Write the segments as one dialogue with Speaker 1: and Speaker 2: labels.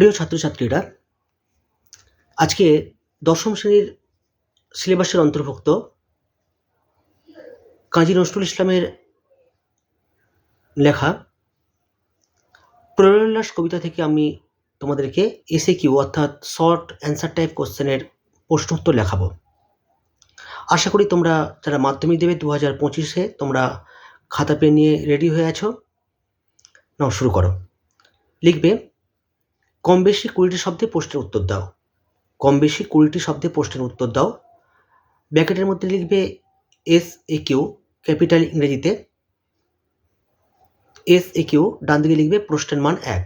Speaker 1: প্রিয় ছাত্রছাত্রীরা, আজকে দশম শ্রেণির সিলেবাসের অন্তর্ভুক্ত কাজী নজরুল ইসলামের লেখা প্রয়োল্লাস কবিতা থেকে আমি তোমাদেরকে এসে কিউ অর্থাৎ শর্ট অ্যান্সার টাইপ কোশ্চেনের প্রশ্ন উত্তর লেখাবো। আশা করি তোমরা যারা মাধ্যমিক দেবে দু হাজার পঁচিশে, তোমরা খাতা, পেন নিয়ে রেডি হয়ে আছো। নাও, শুরু করো। লিখবে কম বেশি কুড়িটি শব্দে প্রশ্নের উত্তর দাও। কম বেশি কুড়িটি শব্দে প্রশ্নের উত্তর দাও। ব্যাকেটের মধ্যে লিখবে এস এ কিউ ক্যাপিটাল ইংরেজিতে। এস এ কিউ ডান দিকে লিখবে প্রশ্নের মান এক।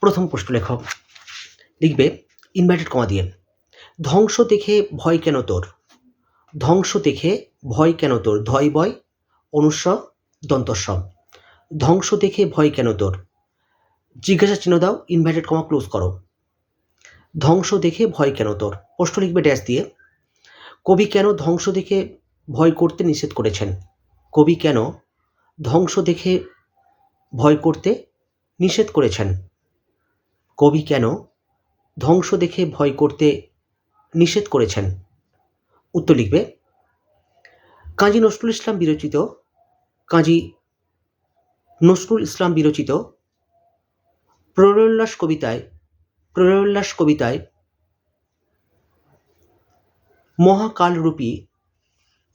Speaker 1: প্রথম প্রশ্ন লেখক, লিখবে ইনভার্টেড কমা দিয়ে। ধ্বংস দেখে ভয় কেন তোর? ধ্বংস দেখে ভয় কেন তোর? ধয় বয়, অনুস্ব, দন্তস্ব। ধ্বংস দেখে ভয় কেন তোর? জিজ্ঞাসা চিহ্ন দাও ইনভার্টেড কমা ক্লোজ করো। ধ্বংস দেখে ভয় কেন তোর? প্রশ্ন লিখবে ড্যাশ দিয়ে। কবি কেন ধ্বংস দেখে ভয় করতে নিষেধ করেছেন? কবি কেন ধ্বংস দেখে ভয় করতে নিষেধ করেছেন? কবি কেন ধ্বংস দেখে ভয় করতে নিষেধ করেছেন? উত্তর লিখবে, কাজী নজরুল ইসলাম বিরচিত, কাজী নজরুল ইসলাম বিরচিত প্রলয়োল্লাস কবিতায় প্রলয়োল্লাস কবিতায় মহাকালরূপী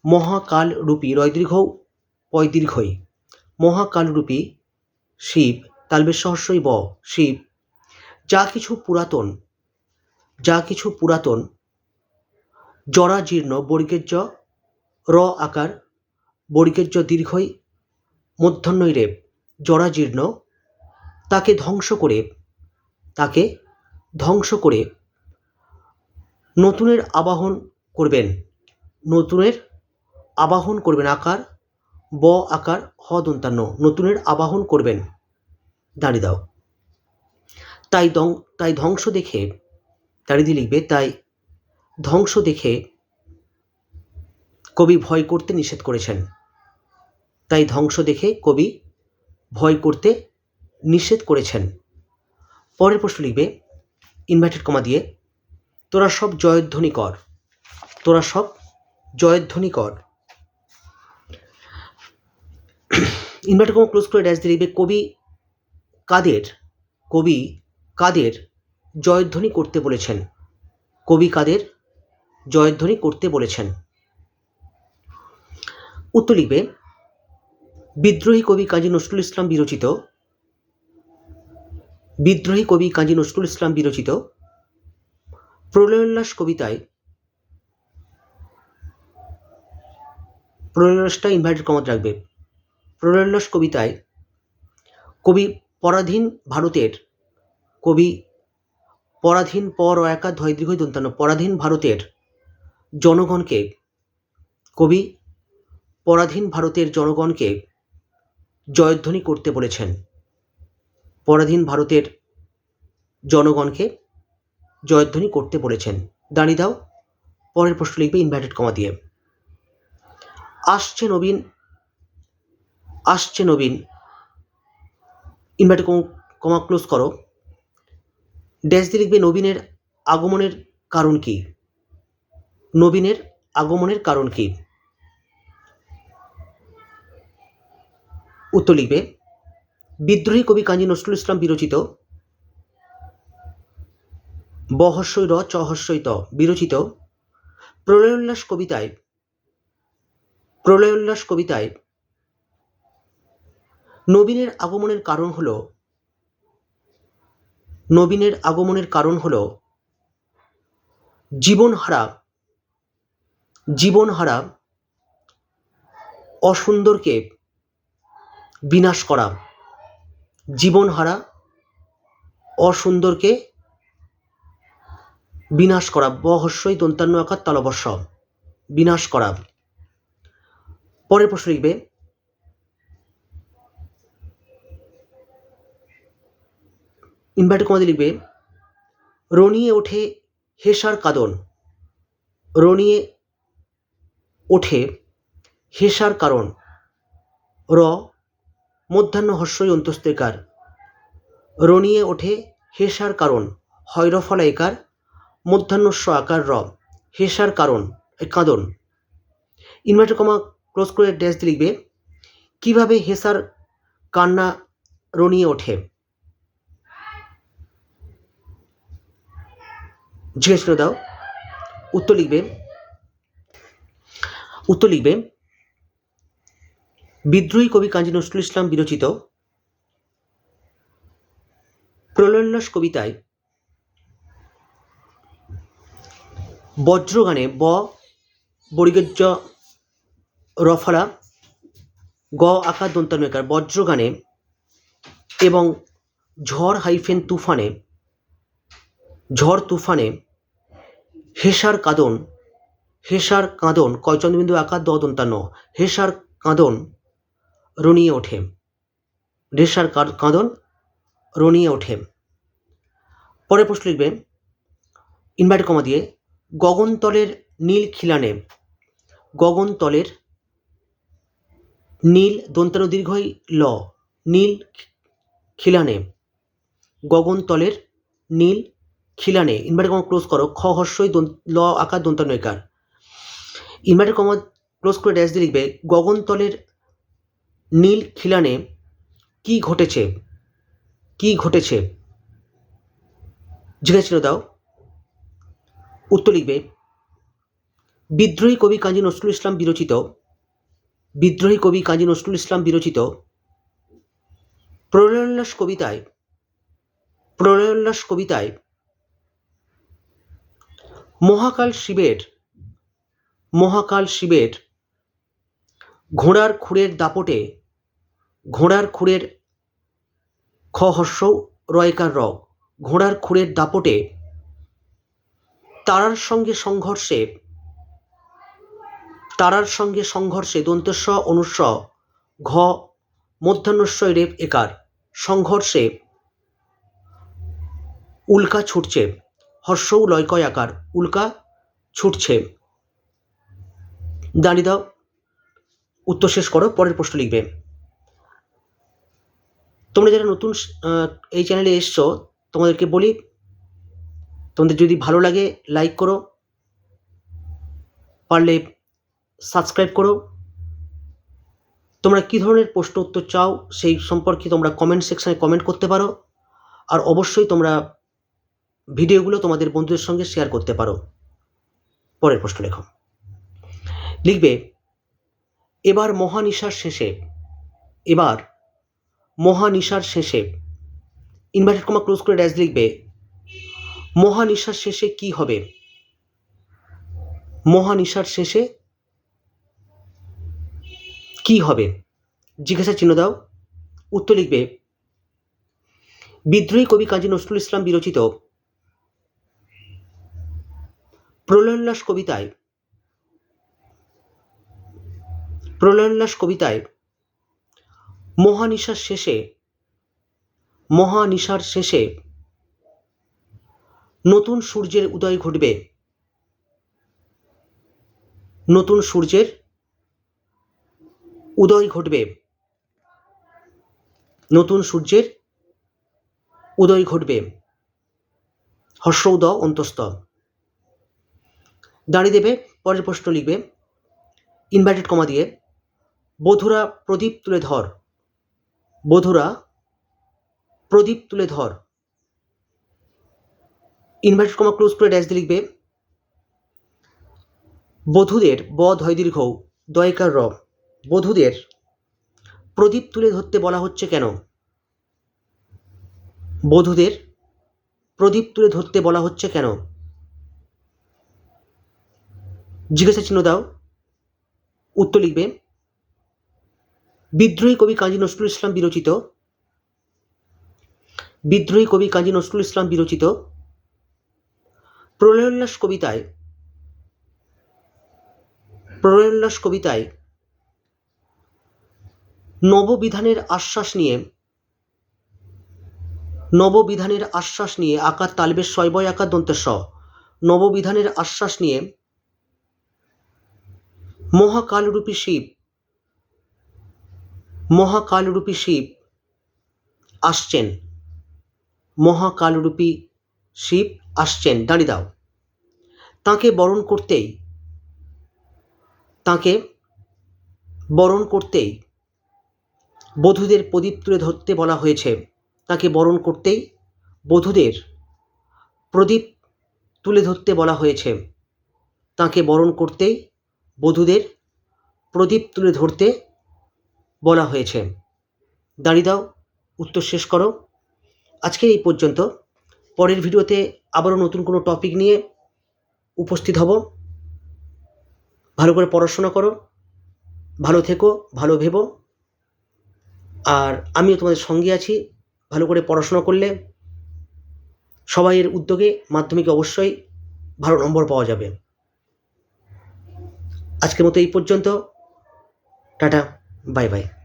Speaker 1: মহাকালরূপী রয়দীর্ঘ পয়দীর্ঘই, মহাকালরূপী শিব, তালবের সহস্রই ব, শিব, যা কিছু পুরাতন, যা কিছু পুরাতন, জরাজীর্ণ বর্গের জ র আকার বর্গের জ দীর্ঘই মধ্যাহ্নই রেপ জরাজীর্ণ তাকে ধ্বংস করে, তাকে ধ্বংস করে নতুনের আবাহন করবেন। নতুনের আবাহন করবেন আকার, ব আকার, হ দন্তান্ন। নতুনের আবাহন করবেন। দাঁড়িয়ে দাও। তাই দং তাই ধ্বংস দেখে, দাঁড়িয়ে দিয়ে লিখবে, তাই ধ্বংস দেখে কবি ভয় করতে নিষেধ করেছেন। তাই ধ্বংস দেখে কবি ভয় করতে নিষেধ করেছেন। পরের প্রশ্ন লিখবে ইনভার্টেড কমা দিয়ে, তোরা সব জয়ধ্বনি কর। তোরা সব জয়ধ্বনি কর। ইনভার্টেড কমা ক্লোজ করে ড্যাশ দিয়ে লিখবে, কবি কাদের কবি কাদের জয়ধ্বনি করতে বলেছেন? কবি কাদের জয়ধ্বনি করতে বলেছেন? উত্তর লিখবে, বিদ্রোহী কবি কাজী নজরুল ইসলাম বিরচিত বিদ্রোহী কবি কাজী নজরুল ইসলাম বিরচিত প্রলয়োল্লাস কবিতায় প্রলয়োল্লাসটা ইনভার্টেড কমত রাখবে। প্রলয়োল্লাস কবিতায় কবি পরাধীন ভারতের কবি পরাধীন পর ও একা ধয় দীর্ঘ দন্তান্ন। পরাধীন ভারতের জনগণকে কবি পরাধীন ভারতের জনগণকে জয়ধ্বনি করতে বলেছেন। পরাধীন ভারতের জনগণকে জয়ধ্বনি করতে বলেছেন। দাঁড়িয়ে দাও, পরের প্রশ্ন লিখবে ইনভার্টেড কমা দিয়ে। আসছে নবীন আসছে নবীন। ইনভার্টেড কমা ক্লোজ করো। ড্যাশ দিয়ে লিখবে নবীনের আগমনের কারণ কি? নবীনের আগমনের কারণ কি? উত্তর লিখবে বিদ্রোহী কবি কাজী নজরুল ইসলাম বিরচিত। বহস্যই র চহস্যই ত বিরচিত। প্রলয়োল্লাস কবিতায় প্রলয়োল্লাস কবিতায় নবীনের আগমনের কারণ হল, নবীনের আগমনের কারণ হল জীবনহারা জীবনহারা অসুন্দরকে বিনাশ করা। জীবনহারা, অসুন্দরকে বিনাশ করা, বহস্যই দন্তান্ন আকার তালবর্ষ, বিনাশ করা। পরের প্রশ্ন লিখবে ইনভার্টেড কমাতে লিখবে, রনিয়ে ওঠে হেসার কাদন, রনিয়ে ওঠে হেসার কারণ, র মধ্যাহ্ন হর্ষই অন্তস্তেকার। রনিয়ে ওঠে হেসার কারণ, হৈরফলা একার মধ্যাহ্নস্ব আকার র হেসার কারণ কাঁদন। ইনভার্টার কমা ক্লোজ করে ড্যাশ লিখবে, কীভাবে হেসার কান্না রনিয়ে ওঠে? জিজ্ঞেস করে দাও। উত্তর লিখবে উত্তর লিখবে বিদ্রোহী কবি কাজী নজরুল ইসলাম বিরচিত প্রলয়োল্লাস কবিতায় বজ্রগানে ব বরিগজ্জ রফলা, গ, আকার দন্তানুকার বজ্রগানে এবং ঝড় হাইফেন তুফানে, ঝড় তুফানে হেসার কাঁদন হেসার কাঁদন, কয়চন্দ্রবিন্দু আকার দ দন্তান্ন, হেসার কাঁদন রনিয়ে ওঠে। রেশার কাঁদ- কাঁদন, রনিয়ে ওঠে। পরে প্রশ্ন লিখবে ইনভার্ট কমা দিয়ে, গগনতলের নীল খিলানে, গগনতলের নীল দন্তানু দীর্ঘই ল, নীল খিলানে, গগনতলের নীল খিলানে ইনভার্টার কমা ক্লোজ করো, খ হর্ষই ল আকার দন্তানয়কার ইনভার্টার কমা ক্লোজ করে ড্যাশ দিয়ে লিখবে, গগনতলের নীল খিলানে কি ঘটেছে? কি ঘটেছে? জিজ্ঞাসা দাও। উত্তর লিখবে, বিদ্রোহী কবি কাজী নজরুল ইসলাম বিরচিত, বিদ্রোহী কবি কাজী নজরুল ইসলাম বিরচিত প্রলয়োল্লাস কবিতায় প্রলয়োল্লাস কবিতায় মহাকাল শিবের মহাকাল শিবের ঘোড়ার খুঁড়ের দাপটে ঘোড়ার খুঁড়ের খ হর্ষ রয়কার র ঘোড়ার খুঁড়ের দাপটে তারার সঙ্গে সংঘর্ষে, তারার সঙ্গে সংঘর্ষে দন্তস্ব অনুস্ব, ঘ, মধ্যাহ্নস্বয় রেপ একার। সংঘর্ষে উল্কা ছুটছে হর্ষৌ লয়কয় আকার, উল্কা ছুটছে। দাঁড়িয়ে দাও, উত্তর শেষ করো, পরের প্রশ্ন লিখবে। তোমরা যারা নতুন এই চ্যানেলে এসছো, তোমাদেরকে বলি, তোমাদের যদি ভালো লাগে লাইক করো, পারলে সাবস্ক্রাইব করো। তোমরা কী ধরনের প্রশ্ন উত্তর চাও, সেই সম্পর্কে তোমরা কমেন্ট সেকশানে কমেন্ট করতে পারো। আর অবশ্যই তোমরা ভিডিওগুলো তোমাদের বন্ধুদের সঙ্গে শেয়ার করতে পারো। পরের প্রশ্ন লেখো লিখবে, এবার মহানিশার শেষে, এবার মহানিশার শেষে। ইনভার্টেড কমা ক্লোজ করে ড্যাশ লিখবে, মহানিশার শেষে কি হবে? মহানিশার শেষে কি হবে? জিজ্ঞাসা চিহ্ন দাও। উত্তর লিখবে, বিদ্রোহী কবি কাজী নজরুল ইসলাম বিরচিত প্রলয়োল্লাস কবিতায় প্রলয়োল্লাস কবিতায় মহানিশার শেষে মহানিশার শেষে নতুন সূর্যের উদয় ঘটবে। নতুন সূর্যের উদয় ঘটবে। নতুন সূর্যের উদয় ঘটবে। হর্ষ হর্ষৌদ অন্তস্থ। দাঁড়িয়ে দেবে, পরের প্রশ্ন লিখবে। ইনভার্টেড কমা দিয়ে। বধুরা, প্রদীপ তুলে ধর। বধুরা, প্রদীপ তুলে ধর। ইনভার্টেড কমা ক্লোজ করে ড্যাশ লিখবে, বধূদের ব ধয় দীর্ঘ, দয়কার র বধূদের প্রদীপ তুলে ধরতে বলা হচ্ছে কেন? বধূদের প্রদীপ তুলে ধরতে বলা হচ্ছে কেন? জিজ্ঞাসা চিহ্ন দাও। উত্তর লিখবে বিদ্রোহী কবি কাজী নজরুল ইসলাম বিরচিত। বিদ্রোহী কবি কাজী নজরুল ইসলাম বিরচিত। প্রলয়োল্লাস কবিতায় প্রলয়োল্লাস কবিতায় নববিধানের আশ্বাস নিয়ে নববিধানের আশ্বাস নিয়ে আকার তালবের শয়বয় আকার দন্তের স। নববিধানের আশ্বাস নিয়ে মহাকালরূপী শিব মহাকালরূপী শিব আসছেন। মহাকালরূপী শিব আসছেন। দাঁড়িয়ে দাও। তাঁকে বরণ করতেই, তাঁকে বরণ করতেই বধূদের প্রদীপ তুলে ধরতে বলা হয়েছে। তাকে বরণ করতেই বধূদের প্রদীপ তুলে ধরতে বলা হয়েছে। তাকে বরণ করতেই বধূদের প্রদীপ তুলে ধরতে বলা হয়েছে। দাঁড়িয়ে দাও, উত্তর শেষ করো। আজকে এই পর্যন্ত। পরের ভিডিওতে আবারও নতুন কোনো টপিক নিয়ে উপস্থিত হব। ভালো করে পড়াশোনা করো, ভালো থেকো, ভালো ভেবো। আর আমিও তোমাদের সঙ্গে আছি, ভালো করে পড়াশোনা করলে সবাইয়ের উদ্যোগে মাধ্যমিকে অবশ্যই ভালো নম্বর পাওয়া যাবে। আজকের মতো এই পর্যন্ত। টাটা। Bye bye.